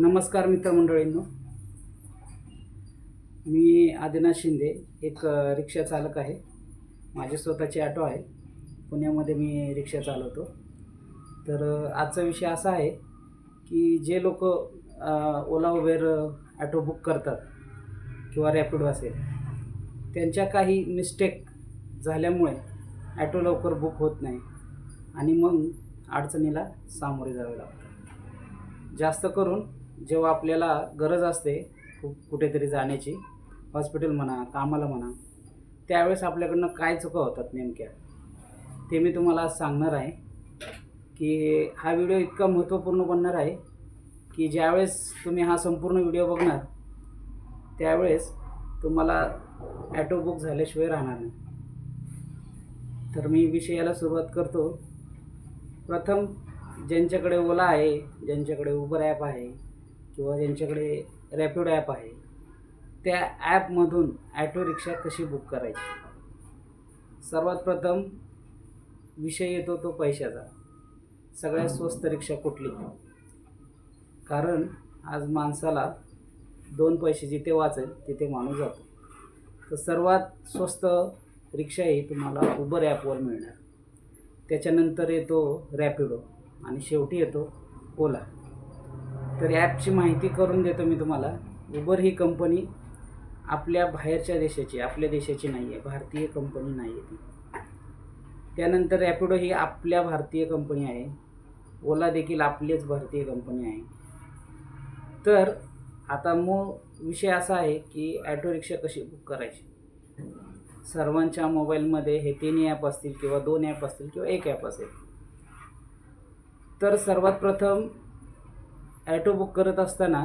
नमस्कार मित्रमंडळींनो. मी आदिनाथ शिंदे एक रिक्षा चालक आहे. माझे स्वतःचे ॲटो आहे. पुण्यामध्ये मी रिक्षा चालवतो. तर आजचा विषय असा आहे की जे लोक ओला उबेर ॲटो बुक करतात किंवा रॅपिडो असेल त्यांच्या काही मिस्टेक झाल्यामुळे ॲटो लवकर बुक होत नाही आणि मग अडचणीला सामोरे जावे लागतं जास्त करून जेव्हा आपल्याला गरज असते कुठेतरी जाण्याची हॉस्पिटल म्हणा कामाला म्हणा त्यावेळेस आपल्याकडनं काय चुका होतात नेमक्या? ते मी तुम्हाला आज सांगणार आहे की हा व्हिडिओ इतका महत्त्वपूर्ण बनणार आहे की ज्यावेळेस तुम्ही हा संपूर्ण व्हिडिओ बघणार त्यावेळेस तुम्हाला ॲटो बुक झाल्याशिवाय राहणार नाही. तर मी विषयाला सुरुवात करतो. प्रथम ज्यांच्याकडे ओला आहे ज्यांच्याकडे उबर ॲप आहे किंवा ज्यांच्याकडे रॅपिडो ॲप आहे त्या ॲपमधून ॲटो रिक्षा कशी बुक करायची? सर्वात प्रथम विषय येतो तो पैशाचा. सगळ्यात स्वस्त रिक्षा कुठली? कारण आज माणसाला दोन पैसे जिथे वाचेल तिथे माणूस जातो. तर सर्वात स्वस्त रिक्षा ही तुम्हाला उबर ॲपवर मिळणार. त्याच्यानंतर येतो रॅपिडो आणि शेवटी येतो ओला तर ॲपची माहिती करून देतो मी तुम्हाला. उबर ही कंपनी आपल्या बाहेरच्या देशाची आपल्या देशाची नाही आहे भारतीय कंपनी नाही आहे ती. त्यानंतर रॅपिडो ही आपल्या भारतीय कंपनी आहे. ओला देखील आपलीच भारतीय कंपनी आहे. तर आता मूळ विषय असा आहे की ॲटो रिक्षा कशी बुक करायची? सर्वांच्या मोबाईलमध्ये हे तिन्ही ॲप असतील किंवा दोन ॲप असतील किंवा एक ॲप असेल. तर सर्वात प्रथम ॲटो बुक करत असताना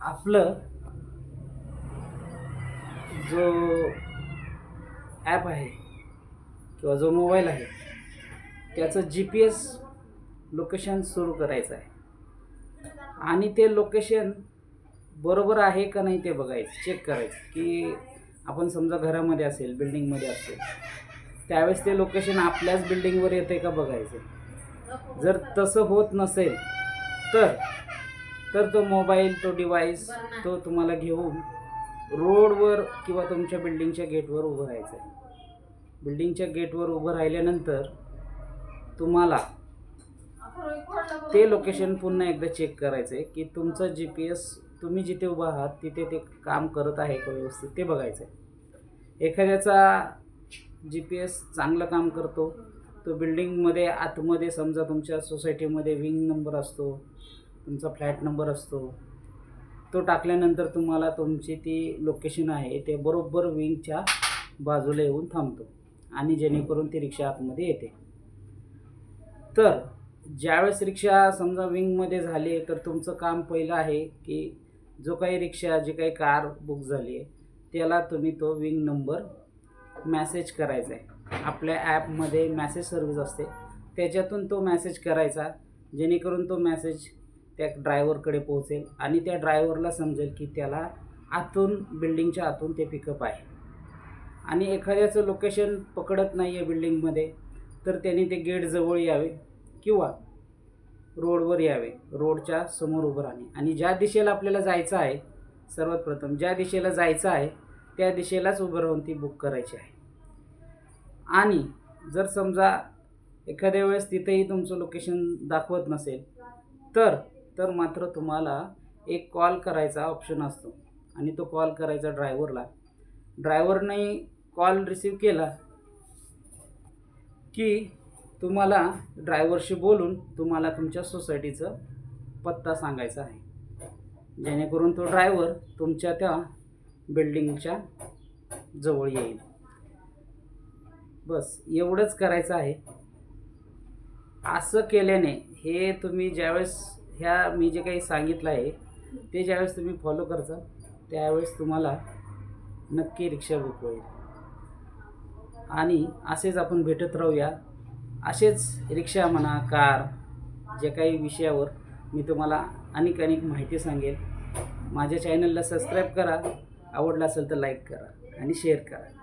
आपलं जो ॲप आहे किंवा जो मोबाईल आहे त्याचं जी पी एस लोकेशन सुरू करायचं आहे. आणि ते लोकेशन बरोबर आहे का नाही ते बघायचं चेक करायचं की आपण समजा घरामध्ये असेल बिल्डिंगमध्ये असेल त्यावेळेस ते लोकेशन आपल्याच बिल्डिंगवर येते का बघायचं? जर तसं होत नसेल तर तर तो मोबाईल तो डिवाईस तो तुम्हाला घेऊन रोडवर किंवा तुमच्या बिल्डिंगच्या गेटवर उभं राहायचं आहे. बिल्डिंगच्या गेटवर उभं राहिल्यानंतर तुम्हाला ते लोकेशन पुन्हा एकदा चेक करायचं आहे की तुमचं जी पी एस तुम्ही जिथे उभा आहात तिथे ते काम करत आहे का व्यवस्थित ते बघायचं आहे. एखाद्याचा जी पी एस चांगलं काम करतो तो बिल्डिंगमध्ये आतमध्ये समजा तुमच्या सोसायटीमध्ये विंग नंबर असतो तुमचा फ्लॅट नंबर असतो तो टाकल्यानंतर तुम्हाला तुमची ती लोकेशन आहे ते बरोबर विंगच्या बाजूला येऊन थांबतो आणि जेणेकरून ती रिक्षा आतमध्ये येते. तर ज्यावेळेस रिक्षा समजा विंगमध्ये झाली तर तुमचं काम पहिलं आहे की जो काही रिक्षा जी काही कार बुक झाली आहे त्याला तुम्ही तो विंग नंबर मॅसेज करायचा आहे. आपल्या ॲपमध्ये मॅसेज सर्व्हिस असते. त्याच्यातून तो मॅसेज करायचा जेणेकरून तो मॅसेज त्या ड्रायव्हरकडे पोहोचेल आणि त्या ड्रायव्हरला समजेल की त्याला आतून बिल्डिंगच्या आतून ते पिकअप आहे. आणि एखाद्याचं लोकेशन पकडत नाही आहे बिल्डिंगमध्ये तर त्याने ते गेटजवळ यावे किंवा रोडवर यावे रोडच्या समोर उभं राहणे. आणि ज्या दिशेला आपल्याला जायचं आहे सर्वात प्रथम ज्या दिशेला जायचं आहे त्या दिशेलाच उभं राहून ती बुक करायची आहे. आणि जर समजा एखाद्या वेळेस तिथेही तुमचं लोकेशन दाखवत नसेल तर तर मात्र तुम्हाला एक कॉल करायचा ऑप्शन असतो. आणि तो कॉल करायचा ड्रायव्हरला ड्रायव्हरने कॉल रिसीव केला की तुम्हाला ड्रायव्हरशी बोलून तुम्हाला तुमच्या सोसायटीचं पत्ता सांगायचा आहे. जेणेकरून तो ड्रायव्हर तुमच्या त्या बिल्डिंगच्या जवळ येईल. बस एवढंच करायचं आहे. असं केल्याने हे तुम्ही ज्यावेळेस ह्या मी जे काही सांगितलं आहे ते ज्यावेळेस तुम्ही फॉलो करता त्यावेळेस तुम्हाला नक्की रिक्षा बुक होईल. आणि असेच आपण भेटत राहूया. असेच रिक्षा म्हणा कार जे काही विषयावर मी तुम्हाला अनेक अनेक माहिती सांगेल. माझ्या चॅनलला सबस्क्राईब करा. आवडला असेल तर लाईक करा आणि शेअर करा.